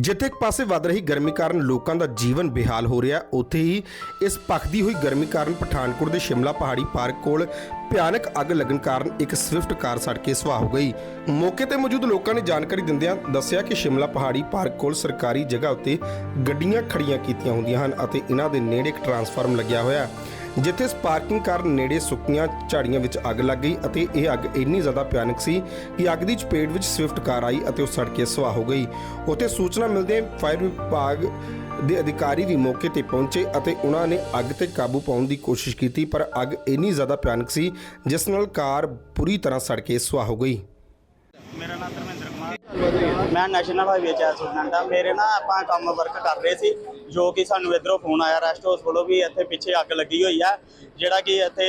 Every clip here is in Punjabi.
ਜਿੱਥੇ ਇੱਕ ਪਾਸੇ ਵੱਧ ਰਹੀ ਗਰਮੀ ਕਾਰਨ ਲੋਕਾਂ ਦਾ ਜੀਵਨ ਬੇਹਾਲ ਹੋ ਰਿਹਾ, ਉੱਥੇ ਹੀ ਇਸ ਭਖਦੀ ਹੋਈ ਗਰਮੀ ਕਾਰਨ ਪਠਾਨਕੋਟ ਦੇ ਸ਼ਿਮਲਾ ਪਹਾੜੀ ਪਾਰਕ ਕੋਲ ਭਿਆਨਕ ਅੱਗ ਲੱਗਣ ਕਾਰਨ ਇੱਕ ਸਵਿਫਟ ਕਾਰ ਸੜ ਕੇ ਸੁਆਹ ਹੋ ਗਈ। ਮੌਕੇ ਤੇ ਮੌਜੂਦ ਲੋਕਾਂ ਨੇ ਜਾਣਕਾਰੀ ਦਿੰਦਿਆਂ ਦੱਸਿਆ ਕਿ ਸ਼ਿਮਲਾ ਪਹਾੜੀ ਪਾਰਕ ਕੋਲ ਸਰਕਾਰੀ ਜਗ੍ਹਾ ਉੱਤੇ ਗੱਡੀਆਂ ਖੜੀਆਂ ਕੀਤੀਆਂ ਹੁੰਦੀਆਂ ਹਨ ਅਤੇ ਇਹਨਾਂ ਦੇ ਨੇੜੇ ਇੱਕ ਟਰਾਂਸਫਾਰਮ ਲੱਗਿਆ ਹੋਇਆ। ਹੈ ਜਿੱਥੇ ਸਪਾਰਕਿੰਗ ਕਾਰਨ ਨੇੜੇ ਸੁੱਕੀਆਂ ਝਾੜੀਆਂ ਵਿੱਚ ਅੱਗ ਲੱਗ ਗਈ ਅਤੇ ਇਹ ਅੱਗ ਇੰਨੀ ਜ਼ਿਆਦਾ ਭਿਆਨਕ ਸੀ ਕਿ ਅੱਗ ਦੀ ਚਪੇਟ ਵਿੱਚ ਸਵਿਫਟ ਕਾਰ ਆਈ ਅਤੇ ਉਹ ਸੜ ਕੇ ਸੁਆਹ ਹੋ ਗਈ। ਉੱਥੇ ਸੂਚਨਾ ਮਿਲਦੇ ਫਾਇਰ ਵਿਭਾਗ ਦੇ ਅਧਿਕਾਰੀ ਵੀ ਮੌਕੇ ਤੇ ਪਹੁੰਚੇ ਅਤੇ ਉਹਨਾਂ ਨੇ ਅੱਗ ਤੇ ਕਾਬੂ ਪਾਉਣ ਦੀ ਕੋਸ਼ਿਸ਼ ਕੀਤੀ, ਪਰ ਅੱਗ ਇੰਨੀ ਜ਼ਿਆਦਾ ਭਿਆਨਕ ਸੀ, ਜਿਸ ਨਾਲ ਕਾਰ ਪੂਰੀ ਤਰ੍ਹਾਂ ਸੜ ਕੇ ਸੁਆਹ ਹੋ ਗਈ। ਮੇਰਾ ਨਾਮ ਧਰਮਿੰਦਰ ਕੁਮਾਰ। ਮੈਂ ਨੈਸ਼ਨਲ ਹਾਈਵੇ ਚ ਸਟੂਡੈਂਟ ਮੇਰੇ ਨਾ ਆਪਾਂ ਕੰਮ ਵਰਕ ਕਰ ਰਹੇ ਸੀ। ਜੋ ਕਿ ਸਾਨੂੰ ਇਧਰੋਂ ਫੋਨ ਆਇਆ ਰੈਸਟ ਹਾਊਸ ਵੱਲੋਂ ਵੀ ਇੱਥੇ ਪਿੱਛੇ ਅੱਗ ਲੱਗੀ ਹੋਈ ਹੈ ਜਿਹੜਾ ਕਿ ਇੱਥੇ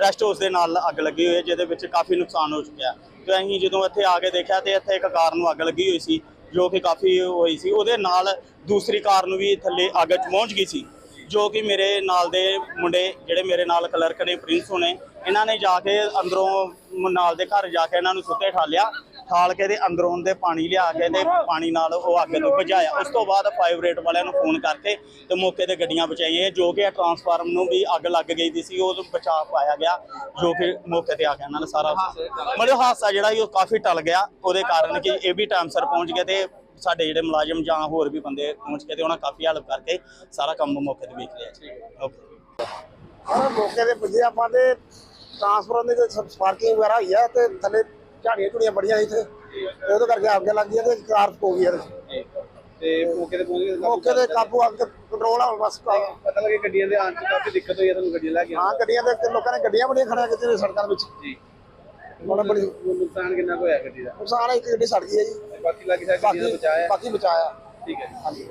ਰੈਸਟ ਹਾਊਸ ਦੇ ਨਾਲ ਅੱਗ ਲੱਗੀ ਹੋਈ ਹੈ, ਜਿਹਦੇ ਵਿੱਚ ਕਾਫੀ ਨੁਕਸਾਨ ਹੋ ਚੁੱਕਿਆ। ਤੇ ਅਸੀਂ ਜਦੋਂ ਇੱਥੇ ਆ ਕੇ ਦੇਖਿਆ ਤੇ ਇੱਥੇ ਇੱਕ ਕਾਰ ਨੂੰ ਅੱਗ ਲੱਗੀ ਹੋਈ ਸੀ, ਜੋ ਕਿ ਕਾਫੀ ਹੋਈ ਸੀ। ਉਹਦੇ ਨਾਲ ਦੂਸਰੀ ਕਾਰ ਨੂੰ ਵੀ ਥੱਲੇ ਅੱਗ ਚ ਪਹੁੰਚ ਗਈ ਸੀ, ਜੋ ਕਿ ਮੇਰੇ ਨਾਲ ਦੇ ਮੁੰਡੇ, ਜਿਹੜੇ ਮੇਰੇ ਨਾਲ ਕਲਰਕ ਨੇ ਪ੍ਰਿੰਸ ਹੋਣੇ, ਇਹਨਾਂ ਨੇ ਜਾ ਕੇ ਅੰਦਰੋਂ ਨਾਲ ਦੇ ਘਰ ਜਾ ਕੇ ਇਹਨਾਂ ਨੂੰ ਸੁੱਤੇ ਠਾਲਿਆ ਠਾਲ ਕੇ ਦੇ ਅੰਦਰੋਂ ਦੇ ਪਾਣੀ ਲਿਆ ਕੇ ਤੇ ਪਾਣੀ ਨਾਲ ਉਹ ਅੱਗ ਨੂੰ ਬੁਝਾਇਆ ਉਸ ਤੋਂ ਬਾਅਦ ਫਾਇਰ ਰੇਟ ਵਾਲਿਆਂ ਨੂੰ ਫੋਨ ਕਰਕੇ ਤੇ ਮੌਕੇ ਤੇ ਗੱਡੀਆਂ ਬਚਾਈਆਂ ਜੋ ਕਿ ਟਰਾਂਸਫਾਰਮ ਨੂੰ ਵੀ ਅੱਗ ਲੱਗ ਗਈ ਦੀ ਸੀ, ਉਹ ਬਚਾਅ ਪਾਇਆ ਗਿਆ, ਜੋ ਕਿ ਮੌਕੇ ਤੇ ਆ ਗਿਆ। ਇਹਨਾਂ ਨੇ ਸਾਰਾ ਮਤਲਬ ਹਾਦਸਾ ਜਿਹੜਾ ਸੀ, ਉਹ ਕਾਫੀ ਟਲ ਗਿਆ। ਉਹਦੇ ਕਾਰਨ ਕਿ ਇਹ ਵੀ ਟਾਈਮ ਸਿਰ ਪਹੁੰਚ ਗਏ ਤੇ ਸਾਡੇ ਜਿਹੜੇ ਮੁਲਾਜ਼ਮ ਜਾਂ ਹੋਰ ਵੀ ਬੰਦੇ ਪਹੁੰਚ ਕੇ ਤੇ ਉਹਨਾਂ ਕਾਫੀ ਹੈਲਪ ਕਰਕੇ ਸਾਰਾ ਕੰਮ ਮੌਕੇ ਤੇ ਵੇਖ ਲਿਆ ਜੀ। ਓਕੇ ਹਾਂ, ਮੌਕੇ ਤੇ ਪੁੱਜੇ ਆਪਾਂ ਤੇ ਟਰਾਂਸਫਰ ਦੇ ਸਪਾਰਕਿੰਗ ਵਗੈਰਾ ਹੋਈ ਆ ਤੇ ਥੱਲੇ ਝਾੜੀਆਂ ਝੁੜੀਆਂ ਬੜੀਆਂ ਇੱਥੇ। ਤੇ ਉਹਦੇ ਕਰਕੇ ਅੱਗ ਲੱਗ ਗਈ ਤੇ ਕਾਰ ਹੋ ਗਈ ਇਹਦੇ। 'ਚ। ਤੇ ਮੌਕੇ ਤੇ ਪਹੁੰਚ ਗਏ ਮੌਕੇ ਤੇ ਕਾਬੂ ਅੱਗ ਕੰਟਰੋਲ ਆ ਬਸ ਹਾਂ ਪਤਾ ਲੱਗੇ ਗੱਡੀਆਂ ਦੇ ਆਉਣ ਚ ਕਾਫੀ ਦਿੱਕਤ ਹੋਈ ਹੈ ਤੁਹਾਨੂੰ ਗੱਡੀਆਂ ਲੈ ਕੇ ਆਉਣ ਗੱਡੀਆਂ ਦੇ ਲੋਕਾਂ ਨੇ ਗੱਡੀਆਂ ਬੜੀਆਂ ਖੜੀਆਂ ਕੀਤੀਆਂ ਨੇ ਸੜਕਾਂ ਦੇ ਵਿੱਚ। ਜੀ। ਬੜਾ ਬੜੀ ਨੁਕਸਾਨ ਕਿੰਨਾ ਕੁ ਹੋਇਆ ਗੱਡੀ ਦਾ? ਨੁਕਸਾਨ ਇੱਕ ਗੱਡੀ ਸੜ ਗਈ ਹੈ ਜੀ। ਬਾਕੀ ਲੱਗ ਗਿਆ ਦਾ ਬਾਕੀ ਬਚਾਇਆ ਬਾਕੀ ਬਚਾਇਆ ਠੀਕ ਹੈ ਜੀ। ਹਾਂਜੀ।